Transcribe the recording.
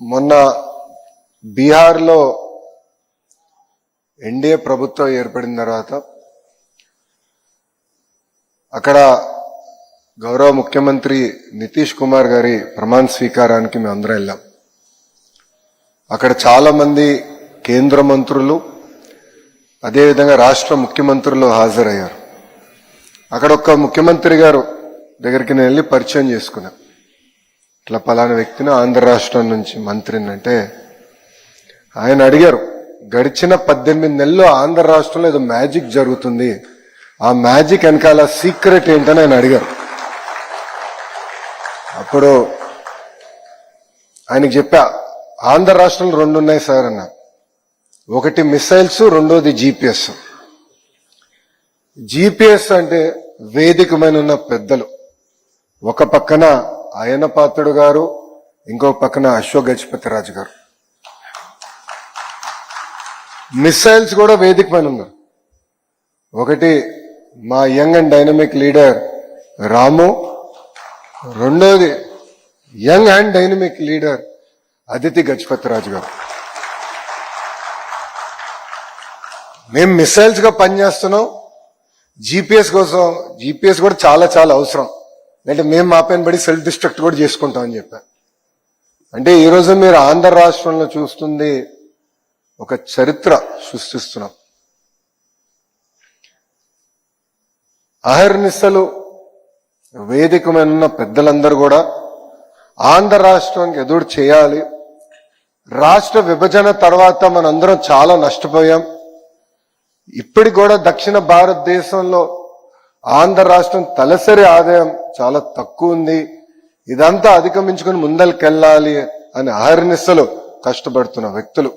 మొన్న బీహార్లో ఎన్డీఏ ప్రభుత్వం ఏర్పడిన తర్వాత అక్కడ గౌరవ ముఖ్యమంత్రి నితీష్ కుమార్ గారి ప్రమాణ స్వీకారానికి మేము అందరం వెళ్ళాం. అక్కడ చాలా మంది కేంద్ర మంత్రులు అదేవిధంగా రాష్ట్ర ముఖ్యమంత్రులు హాజరయ్యారు. అక్కడ ఒక ముఖ్యమంత్రి గారు దగ్గరికి నేను వెళ్ళి పరిచయం చేసుకున్నాను ఇట్లా పలానా వ్యక్తిని ఆంధ్ర రాష్ట్రం నుంచి మంత్రిని అంటే ఆయన అడిగారు గడిచిన పద్దెనిమిది నెలలు ఆంధ్ర రాష్ట్రంలో ఏదో మ్యాజిక్ జరుగుతుంది. ఆ మ్యాజిక్ వెనకాల సీక్రెట్ ఏంటని ఆయన అడిగారు. అప్పుడు ఆయనకి చెప్పా ఆంధ్ర రాష్ట్రంలో రెండు ఉన్నాయి సార్ అన్న. ఒకటి మిసైల్స్ రెండోది జీపీఎస్ జీపీఎస్ అంటే వేదికమైన ఉన్న పెద్దలు. ఒక పక్కన అయన పాత్రుడు గారు ఇంకో పక్కన అశోక్ గజపతి రాజు గారు. మిస్సైల్స్ కూడా వేదిక పైన ఉన్నారు. ఒకటి మా young and dynamic leader Ramu రెండోది young and dynamic leader Aditi Gajapathi Raju garu. మేము మిస్సైల్స్గా పనిచేస్తున్నాం. జీపీఎస్ కోసం జీపీఎస్ కూడా చాలా చాలా అవసరం. అంటే మేము మా పైన పడి సెల్ఫ్ డిస్ట్రక్ట్ కూడా చేసుకుంటాం అని చెప్పారు అంటే ఈరోజు మీరు ఆంధ్ర రాష్ట్రంలో చూస్తుంది ఒక చరిత్ర సృష్టిస్తున్నాం. అహర్నిశలు వేదికమైన ఉన్న పెద్దలందరూ కూడా ఆంధ్ర రాష్ట్రానికి ఎదురు చేయాలి. రాష్ట్ర విభజన తర్వాత మనందరం చాలా నష్టపోయాం. ఇప్పటికి కూడా దక్షిణ భారతదేశంలో ఆంధ్ర రాష్ట్రం తలసరి ఆదాయం చాలా తక్కువ ఉంది. ఇదంతా అధిగమించుకుని ముందరికెళ్ళాలి అని అహర్నిశలు కష్టపడుతున్న వ్యక్తులు.